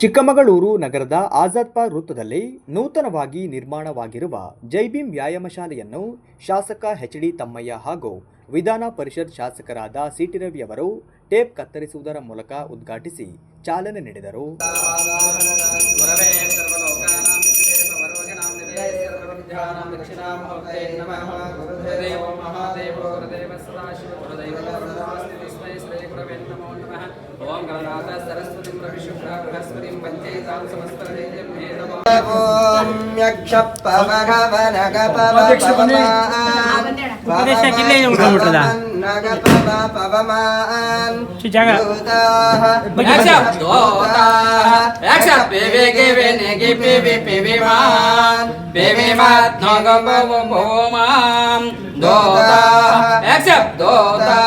ಚಿಕ್ಕಮಗಳೂರು ನಗರದ ಆಜಾದ್ ಪಾರ್ಕ್ ವೃತ್ತದಲ್ಲಿ ನೂತನವಾಗಿ ನಿರ್ಮಾಣವಾಗಿರುವ ಜೈಭೀಮ್ ವ್ಯಾಯಾಮ ಶಾಲೆಯನ್ನು ಶಾಸಕ ಎಚ್ ಡಿ ತಮ್ಮಯ್ಯ ಹಾಗೂ ವಿಧಾನ ಪರಿಷತ್ ಶಾಸಕರಾದ ಸಿಟಿ ರವಿ ಅವರು ಟೇಪ್ ಕತ್ತರಿಸುವುದರ ಮೂಲಕ ಉದ್ಘಾಟಿಸಿ ಚಾಲನೆ ನೀಡಿದರು. మాతా సరస్వతి ప్రవిశుభ్ర బృహస్పతి పంచైతాం సమస్తరేభ్యేదమాన్ దోతా దోతా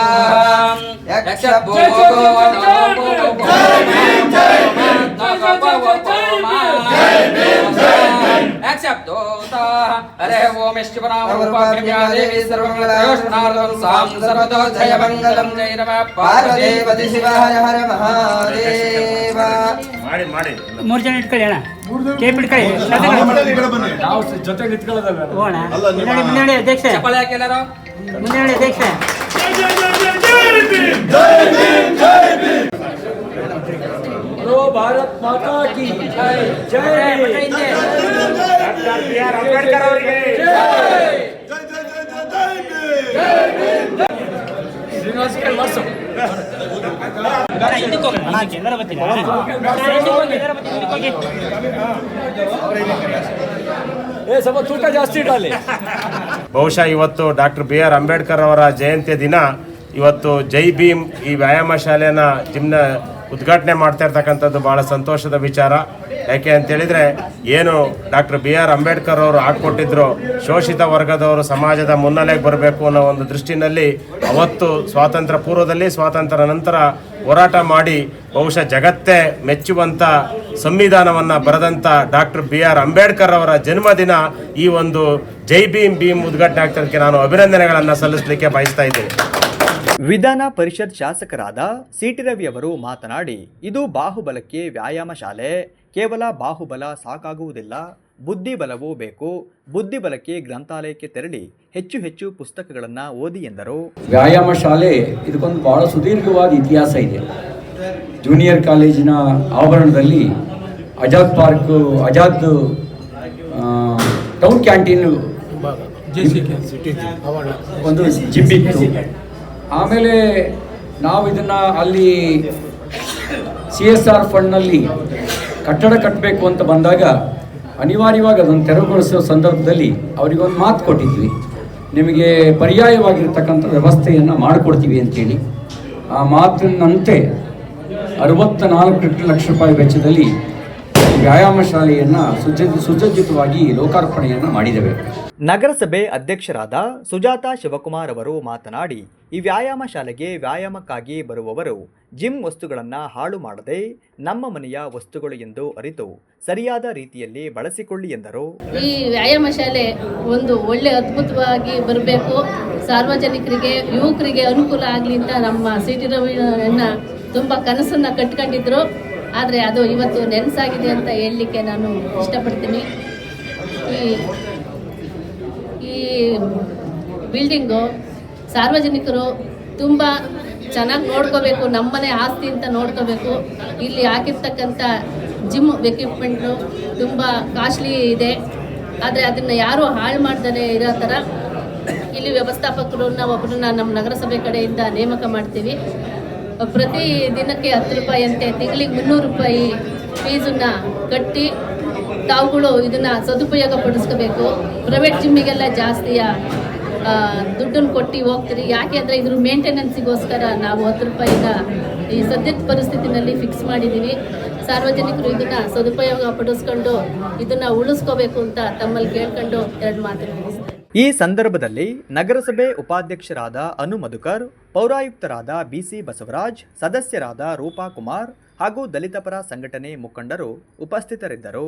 ಮೂರ್ ಜಯ ಜನ ಇಟ್ಕೊಳ್ಳಿ. ಅಣ್ಣ? ಇಟ್ಕೊಳ್ಳಿ ಜೊತೆ ಮುಂದೆ ಅಧ್ಯಕ್ಷ. ಮುಂದೆ ಅಧ್ಯಕ್ಷ. ಭಾರತ್ ಮಾತಾ ಕಿ ಜೈ ಜೈ ಡಾಕ್ಟರ್ ಬಿ ಆರ್ ಅಂಬೇಡ್ಕರ್ ಅವರಿಗೆ. ಬಹುಶಃ ಇವತ್ತು ಡಾಕ್ಟರ್ ಬಿ ಆರ್ ಅಂಬೇಡ್ಕರ್ ಅವರ ಜಯಂತಿಯ ದಿನ ಇವತ್ತು ಜೈ ಭೀಮ್ ಈ ವ್ಯಾಯಾಮ ಶಾಲೆಯನ್ನ ಜಿಮ್ನ ಉದ್ಘಾಟನೆ ಮಾಡ್ತಾ ಇರ್ತಕ್ಕಂಥದ್ದು ಬಹಳ ಸಂತೋಷದ ವಿಚಾರ. ಯಾಕೆ ಅಂತೇಳಿದರೆ ಏನು ಡಾಕ್ಟರ್ ಬಿ ಆರ್ ಅಂಬೇಡ್ಕರ್ ಅವರು ಹಾಕ್ಕೊಟ್ಟಿದ್ರು, ಶೋಷಿತ ವರ್ಗದವರು ಸಮಾಜದ ಮುನ್ನೆಲೆಗೆ ಬರಬೇಕು ಅನ್ನೋ ಒಂದು ದೃಷ್ಟಿನಲ್ಲಿ ಅವತ್ತು ಸ್ವಾತಂತ್ರ್ಯ, ಪೂರ್ವದಲ್ಲಿ ಸ್ವಾತಂತ್ರ್ಯ ನಂತರ ಹೋರಾಟ ಮಾಡಿ ಬಹುಶಃ ಜಗತ್ತೇ ಮೆಚ್ಚುವಂಥ ಸಂವಿಧಾನವನ್ನು ಬರೆದಂಥ ಡಾಕ್ಟರ್ ಬಿ ಆರ್ ಅಂಬೇಡ್ಕರ್ ಅವರ ಜನ್ಮದಿನ ಈ ಒಂದು ಜೈ ಭೀಮ್ ಭೀಮ್ ಉದ್ಘಾಟನೆ ನಾನು ಅಭಿನಂದನೆಗಳನ್ನು ಸಲ್ಲಿಸಲಿಕ್ಕೆ ಬಯಸ್ತಾ ಇದ್ದೀನಿ. ವಿಧಾನ ಪರಿಷತ್ ಶಾಸಕರಾದ ಸಿಟಿ ರವಿ ಅವರು ಮಾತನಾಡಿ ಇದು ಬಾಹುಬಲಕ್ಕೆ ವ್ಯಾಯಾಮ ಶಾಲೆ. ಕೇವಲ ಬಾಹುಬಲ ಸಾಕಾಗುವುದಿಲ್ಲ. ಬುದ್ಧಿಬಲವೂ ಬೇಕು. ಬುದ್ಧಿಬಲಕ್ಕೆ ಗ್ರಂಥಾಲಯಕ್ಕೆ ತೆರಳಿ ಹೆಚ್ಚು ಹೆಚ್ಚು ಪುಸ್ತಕಗಳನ್ನು ಓದಿ ಎಂದರು. ವ್ಯಾಯಾಮ ಶಾಲೆ ಇದಕ್ಕೊಂದು ಬಹಳ ಸುದೀರ್ಘವಾದ ಇತಿಹಾಸ ಇದೆ. ಜೂನಿಯರ್ ಕಾಲೇಜಿನ ಆವರಣದಲ್ಲಿ Azad park Azad town canteen ಒಂದು ಜಿಮ್ ಇತ್ತು. ಆಮೇಲೆ ನಾವು ಇದನ್ನು ಅಲ್ಲಿ ಸಿ ಎಸ್ ಆರ್ ಫಂಡ್ನಲ್ಲಿ ಕಟ್ಟಡ ಕಟ್ಟಬೇಕು ಅಂತ ಬಂದಾಗ ಅನಿವಾರ್ಯವಾಗಿ ಅದನ್ನು ತೆರವುಗೊಳಿಸುವ ಸಂದರ್ಭದಲ್ಲಿ ಅವರಿಗೊಂದು ಮಾತು ಕೊಟ್ಟಿದ್ವಿ. ನಿಮಗೆ ಪರ್ಯಾಯವಾಗಿರ್ತಕ್ಕಂಥ ವ್ಯವಸ್ಥೆಯನ್ನು ಮಾಡಿಕೊಡ್ತೀವಿ ಅಂತೇಳಿ. ಆ ಮಾತಿನಂತೆ ಅರವತ್ತ ನಾಲ್ಕು ಲಕ್ಷ ರೂಪಾಯಿ ವೆಚ್ಚದಲ್ಲಿ ವ್ಯಾಯಾಮ ಶಾಲೆಯನ್ನು ಸುಜ್ಜ ಸುಸಜ್ಜಿತವಾಗಿ ಲೋಕಾರ್ಪಣೆಯನ್ನು ಮಾಡಿದ್ದೇವೆ. ನಗರಸಭೆ ಅಧ್ಯಕ್ಷರಾದ ಸುಜಾತ ಶಿವಕುಮಾರ್ ಅವರು ಮಾತನಾಡಿ, ಈ ವ್ಯಾಯಾಮ ಶಾಲೆಗೆ ವ್ಯಾಯಾಮಕ್ಕಾಗಿ ಬರುವವರು ಜಿಮ್ ವಸ್ತುಗಳನ್ನು ಹಾಳು ಮಾಡದೆ ನಮ್ಮ ಮನೆಯ ವಸ್ತುಗಳು ಎಂದು ಅರಿತು ಸರಿಯಾದ ರೀತಿಯಲ್ಲಿ ಬಳಸಿಕೊಳ್ಳಿ ಎಂದರು. ಈ ವ್ಯಾಯಾಮ ಶಾಲೆ ಒಂದು ಒಳ್ಳೆ ಅದ್ಭುತವಾಗಿ ಬರಬೇಕು. ಸಾರ್ವಜನಿಕರಿಗೆ, ಯುವಕರಿಗೆ ಅನುಕೂಲ ಆಗಲಿ ಅಂತ ನಮ್ಮ ಸಿಟಿ ರವಿಯನ್ನು ತುಂಬ ಕನಸನ್ನು ಕಟ್ಕೊಂಡಿದ್ರು. ಆದರೆ ಅದು ಇವತ್ತು ನೆನಸಾಗಿದೆ ಅಂತ ಹೇಳಲಿಕ್ಕೆ ನಾನು ಇಷ್ಟಪಡ್ತೀನಿ. ಈ ಬಿಲ್ಡಿಂಗು ಸಾರ್ವಜನಿಕರು ತುಂಬ ಚೆನ್ನಾಗಿ ನೋಡ್ಕೋಬೇಕು, ನಮ್ಮನೆ ಆಸ್ತಿ ಅಂತ ನೋಡ್ಕೋಬೇಕು. ಇಲ್ಲಿ ಹಾಕಿರ್ತಕ್ಕಂಥ ಜಿಮ್ ಎಕ್ವಿಪ್ಮೆಂಟು ತುಂಬ ಕಾಸ್ಟ್ಲಿ ಇದೆ. ಆದರೆ ಅದನ್ನು ಯಾರೂ ಹಾಳು ಮಾಡ್ದೇ ಇರೋ ಥರ ಇಲ್ಲಿ ವ್ಯವಸ್ಥಾಪಕರನ್ನ ಒಬ್ಬರನ್ನ ನಮ್ಮ ನಗರಸಭೆ ಕಡೆಯಿಂದ ನೇಮಕ ಮಾಡ್ತೀವಿ. ಪ್ರತಿ ದಿನಕ್ಕೆ ಹತ್ತು ರೂಪಾಯಿ ಅಂತೆ, ತಿಂಗಳಿಗೆ ಮುನ್ನೂರು ರೂಪಾಯಿ ಫೀಸನ್ನು ಕಟ್ಟಿ ತಾವುಗಳು ಇದನ್ನು ಸದುಪಯೋಗ ಪಡಿಸ್ಕೋಬೇಕು ಪ್ರೈವೇಟ್ ಜಿಮ್ಮಿಗೆಲ್ಲ ಜಾಸ್ತಿಯ ದುಡ್ಡನ್ನು ಕೊಟ್ಟು ಹೋಗ್ತೀರಿ. ಯಾಕೆ ಅಂದರೆ ಇದ್ರ ಮೇಂಟೆನೆನ್ಸಿಗೋಸ್ಕರ ನಾವು ಹತ್ತು ರೂಪಾಯಿನ ಈ ಸದ್ಯದ ಪರಿಸ್ಥಿತಿನಲ್ಲಿ ಫಿಕ್ಸ್ ಮಾಡಿದ್ದೀವಿ ಸಾರ್ವಜನಿಕರು ಇದನ್ನು ಸದುಪಯೋಗ ಪಡಿಸ್ಕೊಂಡು ಇದನ್ನು ಉಳಿಸ್ಕೋಬೇಕು ಅಂತ ತಮ್ಮಲ್ಲಿ ಕೇಳ್ಕೊಂಡು ಎರಡು ಮಾತು ಈ ಸಂದರ್ಭದಲ್ಲಿ ನಗರಸಭೆ ಉಪಾಧ್ಯಕ್ಷರಾದ ಅನು ಮಧುಕರ್ ಪೌರಾಯುಕ್ತರಾದ ಬಿಸಿ ಬಸವರಾಜ್, ಸದಸ್ಯರಾದ ರೂಪಾ ಕುಮಾರ್ ಹಾಗೂ ದಲಿತ ಪರ ಸಂಘಟನೆ ಮುಖಂಡರು ಉಪಸ್ಥಿತರಿದ್ದರು.